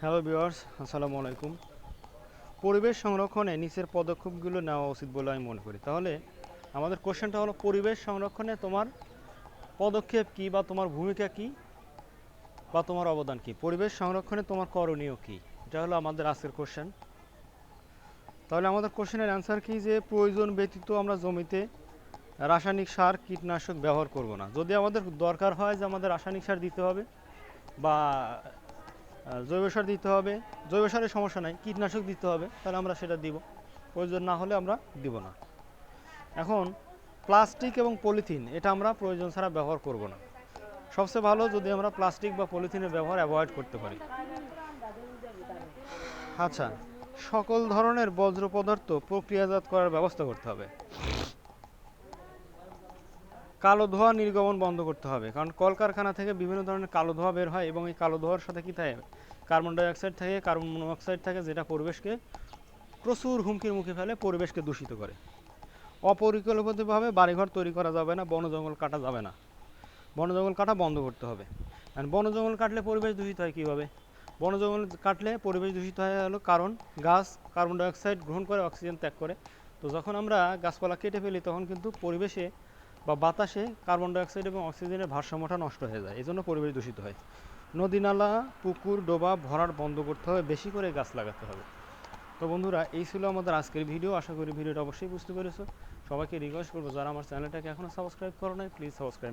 Hello viewers, আসসালামু আলাইকুম। পরিবেশ সংরক্ষণে নিচের পদক্ষেপগুলো নেওয়া উচিত বলে আমি মনে করি। তাহলে আমাদের কোশ্চেনটা হলো, পরিবেশ সংরক্ষণে তোমার পদক্ষেপ কি বা তোমার ভূমিকা কি বা তোমার অবদান কি? পরিবেশ সংরক্ষণে তোমার করণীয় কি? এটা হলো আমাদের আজকের কোশ্চেন। তাহলে আমাদের কোশ্চেনের অ্যান্সার কি যে, প্রয়োজন ব্যতীত আমরা জমিতে রাসায়নিক সার, কীটনাশক ব্যবহার করব না। যদি আমাদের দরকার হয় যে আমাদের রাসায়নিক সার দিতে হবে বা জৈব সার দিতে হবে। জৈব সারের সমস্যা নাই, কীটনাশক দিতে হবে, তাহলে আমরা সেটা দিব। প্রয়োজন না হলে আমরা দিব না। এখন প্লাস্টিক এবং পলিথিন, এটা আমরা প্রয়োজন ছাড়া ব্যবহার করব না। সবচেয়ে ভালো যদি আমরা প্লাস্টিক বা পলিথিনের ব্যবহার অ্যাভয়েড করতে পারি। আচ্ছা সকল ধরনের বজ্র পদার্থ প্রক্রিয়াজাত করার ব্যবস্থা করতে হবে। কালো ধোঁয়া নির্গমন বন্ধ করতে হবে। কারণ কলকারখানা থেকে বিভিন্ন ধরনের কালো ধোঁয়া বের হয় এবং এই কালো ধোঁয়ার সাথে কী থাকে? কার্বন ডাইঅক্সাইড থাকে, কার্বন মনোক্সাইড থাকে, যেটা পরিবেশকে প্রচুর হুমকির মুখে ফেলে, পরিবেশকে দূষিত করে। অপরিকল্পিতভাবে বাড়িঘর তৈরি করা যাবে না, বন জঙ্গল কাটা যাবে না। বন জঙ্গল কাটা বন্ধ করতে হবে। কারণ বন জঙ্গল কাটলে পরিবেশ দূষিত হয় কীভাবে? বন জঙ্গল কাটলে পরিবেশ দূষিত হয়ে হলো কারণ, গাছ কার্বন ডাইঅক্সাইড গ্রহণ করে, অক্সিজেন ত্যাগ করে। তো যখন আমরা গাছপালা কেটে ফেলি, তখন কিন্তু পরিবেশে বা বাতাসে কার্বন ডাইঅক্সাইড এবং অক্সিজেনের ভারসাম্যটা নষ্ট হয়ে যায়, এজন্য জন্য পরিবেশ দূষিত হয়। নদী নালা, পুকুর, ডোবা, ভরাট বন্ধ করতে হবে, বেশি করে গাছ লাগাতে হবে। তো বন্ধুরা, এই ছিল আমাদের আজকের ভিডিও, আশা করি ভিডিওটা অবশ্যই বুঝতে পেরেছ। সবাইকে রিকোয়েস্ট করব, যারা আমার চ্যানেলটাকে এখনও সাবস্ক্রাইব করো নাই প্লিজ সাবস্ক্রাইব